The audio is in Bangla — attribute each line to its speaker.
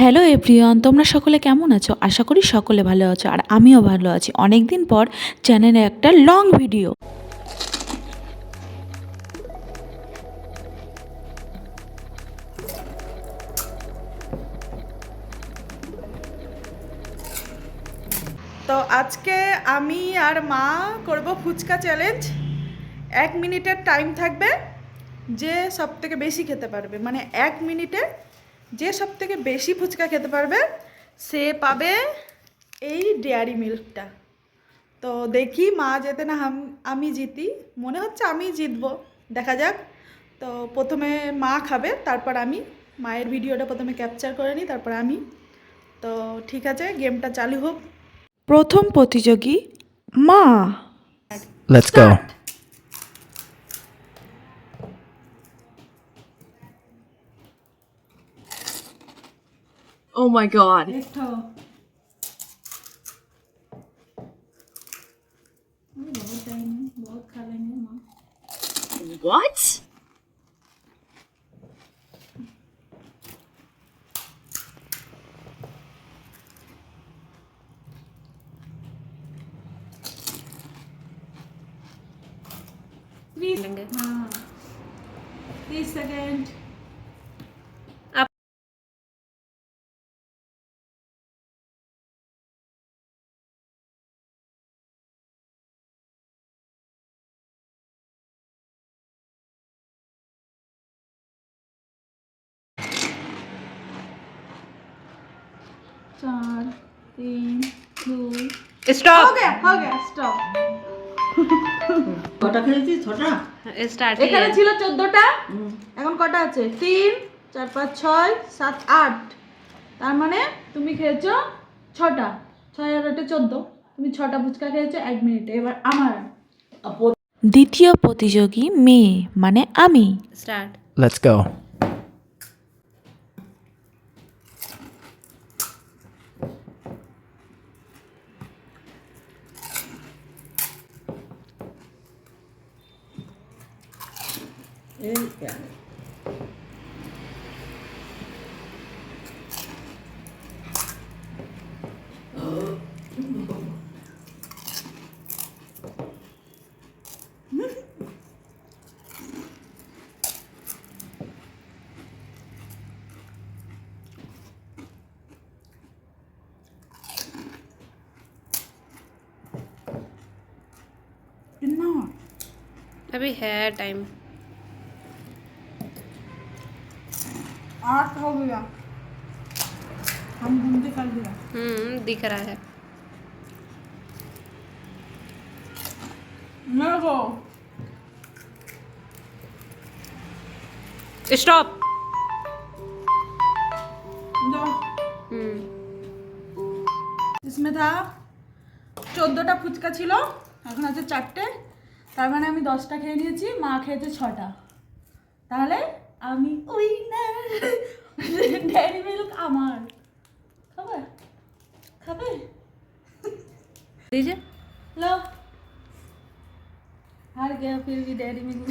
Speaker 1: হ্যালো এভরিওয়ান তোমরা সকলে কেমন আছো? আশা করি সকলে ভালো আছো আর আমিও ভালো আছি। অনেক দিন পর চ্যানেলে একটা লং ভিডিও
Speaker 2: তো আজকে আমি আর মা করব ফুচকা চ্যালেঞ্জ এক মিনিটের টাইম থাকবে যে সব থেকে বেশি খেতে পারবে। মানে এক মিনিটে যে সব থেকে বেশি ফুচকা খেতে পারবে, সে পাবে এই ডেয়ারি মিল্কটা। তো দেখি মা যেতে না আমি জিতি। মনে হচ্ছে আমি জিতবো। দেখা যাক। তো প্রথমে মা খাবে, তারপর আমি। মায়ের ভিডিওটা প্রথমে ক্যাপচার করে নিই, তারপর আমি। তো ঠিক আছে গেমটা চালু হোক।
Speaker 1: প্রথম প্রতিযোগী মা.
Speaker 3: Oh my god.
Speaker 2: देखो बहुत टाइम है बहुत खा लेंगे माँ
Speaker 3: What?
Speaker 2: प्लीज हाँ तीस सेकेंड चार तीन दो हो
Speaker 3: Stop.
Speaker 2: गया हो गया स्टॉप
Speaker 3: Start.
Speaker 2: এখানে ছিল চোদ্দটা এখন কটা আছে তিন চার পাঁচ ছয় সাত আট তার মানে তুমি খেয়েছো ছটা ছয় আর আটে চোদ্দ তুমি ছটা ফুচকা খেয়েছো এক মিনিটে এবার আমার
Speaker 1: দ্বিতীয় প্রতিযোগী মেয়ে মানে আমি
Speaker 3: Start.
Speaker 4: Let's go.
Speaker 2: कितना
Speaker 3: अभी है टाइम
Speaker 2: आठ हो गया हम घूमते कर दिया
Speaker 3: हम्म दिख रहा है
Speaker 2: मेरे को
Speaker 3: स्टॉप
Speaker 2: दो
Speaker 3: हम्म
Speaker 2: इसमें था চোদ্দোটা ফুচকা ছিল এখন আছে চারটে তার মানে আমি দশটা খেয়ে নিয়েছি মা খেয়েছে ছটা তাহলে আমি ওই না। ড্যারি মিল্ক আমার। খাবে? খাবে?
Speaker 3: এই
Speaker 2: যে। লো হার গেয়া ফির ভি ড্যারি মিল্ক